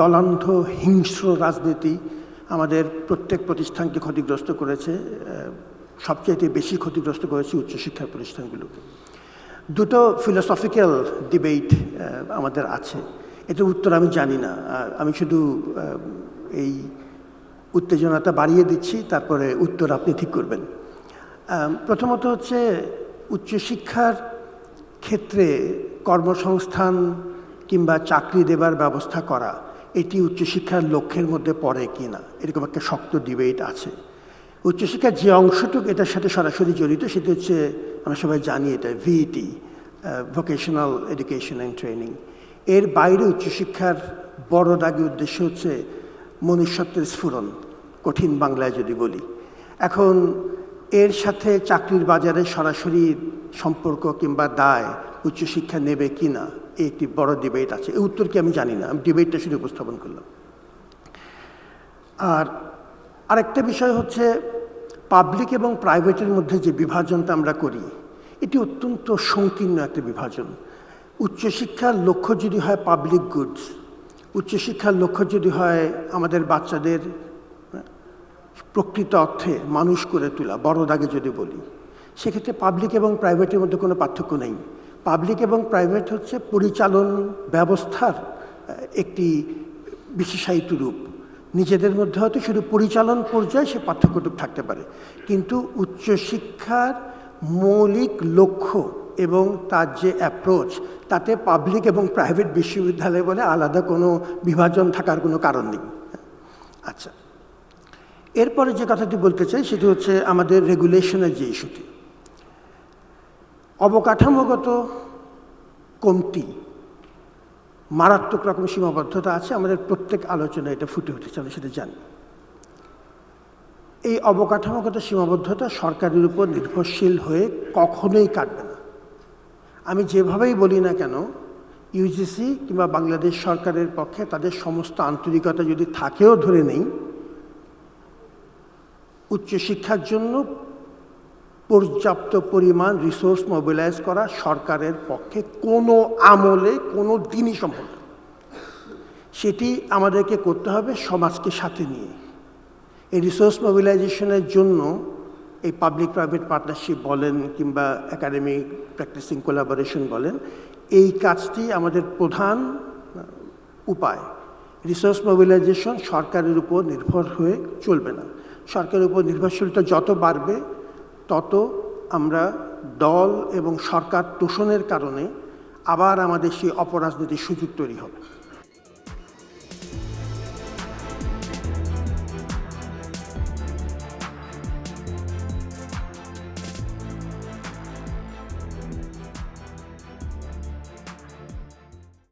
দলান্ধ হিংস্র রাজনীতি আমাদের প্রত্যেক প্রতিষ্ঠানকে ক্ষতিগ্রস্ত করেছে সবচাইতে বেশি ক্ষতিগ্রস্ত করেছে উচ্চশিক্ষার প্রতিষ্ঠানগুলোকে। দুটো ফিলোসফিক্যাল ডিবেট আমাদের আছে। এটার উত্তর আমি জানি না। আমি শুধু এই উত্তেজনাটা বাড়িয়ে দিচ্ছি, তারপরে উত্তর আপনি ঠিক করবেন। প্রথমত হচ্ছে উচ্চশিক্ষার ক্ষেত্রে কর্মসংস্থান কিংবা চাকরি দেবার ব্যবস্থা করা। এটি উচ্চশিক্ষার লক্ষ্যের মধ্যে পড়ে কি না এরকম একটা শক্ত ডিবেট আছে। উচ্চশিক্ষার যে অংশটুকু এটার সাথে সরাসরি জড়িত, সেটি হচ্ছে আমরা সবাই জানি এটা VET vocational education and training এর বাইরে উচ্চশিক্ষার বড় দাগি উদ্দেশ্য হচ্ছে মনুষ্যত্বের স্ফুরণ, কঠিন বাংলায় যদি বলি। এখন এর সাথে চাকরির বাজারে সরাসরি সম্পর্ক কিংবা দায় উচ্চশিক্ষা নেবে কি না একটি বড় ডিবেট আছে। এই উত্তর কি আমি জানি না। আমি ডিবেটটা শুধু উপস্থাপন করলাম। আর আরেকটা বিষয় হচ্ছে পাবলিক এবং প্রাইভেটের মধ্যে যে বিভাজনটা আমরা করি, এটি অত্যন্ত সংকীর্ণ একটা বিভাজন। উচ্চশিক্ষার লক্ষ্য যদি হয় পাবলিক গুডস উচ্চশিক্ষার লক্ষ্য যদি হয় আমাদের বাচ্চাদের প্রকৃত অর্থে মানুষ করে তোলা, বড় দাগে যদি বলি, সেক্ষেত্রে পাবলিক এবং প্রাইভেটের মধ্যে কোনো পার্থক্য নেই। পাবলিক এবং প্রাইভেট হচ্ছে পরিচালন ব্যবস্থার একটি বিশেষায়িত রূপ। নিজেদের মধ্যে হয়তো শুধু পরিচালন পর্যায়ে সে পার্থক্যটুকু থাকতে পারে। কিন্তু উচ্চশিক্ষার মৌলিক লক্ষ্য এবং তার যে অ্যাপ্রোচ তাতে পাবলিক এবং প্রাইভেট বিশ্ববিদ্যালয় বলে আলাদা কোনো বিভাজন থাকার কোনো কারণ নেই। আচ্ছা। এরপরে যে কথাটি বলতে চাই, সেটি হচ্ছে আমাদের রেগুলেশনের যে ইস্যুটি অবকাঠামোগত কমতি, মারাত্মক রকম সীমাবদ্ধতা আছে, আমাদের প্রত্যেক আলোচনায় এটা ফুটে উঠেছে, আমরা সেটা জানি। এই অবকাঠামোগত সীমাবদ্ধতা সরকারের উপর নির্ভরশীল হয়ে কখনোই কাটবে না। আমি যেভাবেই বলি না কেন ইউজিসি কিংবা বাংলাদেশ সরকারের পক্ষে তাদের সমস্ত আন্তরিকতা যদি থাকেও ধরে নেই, উচ্চশিক্ষার জন্য পর্যাপ্ত পরিমাণ রিসোর্স মোবিলাইজ করা সরকারের পক্ষে কোনো আমলে কোনো দিনই সম্ভব সেটি আমাদেরকে করতে হবে সমাজকে সাথে নিয়ে। এই রিসোর্স মোবিলাইজেশনের জন্য এই পাবলিক প্রাইভেট পার্টনারশিপ বলেন কিংবা একাডেমিক প্র্যাকটিসিং কোলাবোরেশন বলেন, এই কাজটি আমাদের প্রধান উপায়। রিসোর্স মোবিলাইজেশন সরকারের উপর নির্ভর হয়ে চলবে না। সরকারের উপর নির্ভরশীলতা যত বাড়বে তত আমরা দল এবং সরকার তোষণের কারণে আবার আমাদের সেই অপরাজনীতির সুযোগ তৈরি হবে।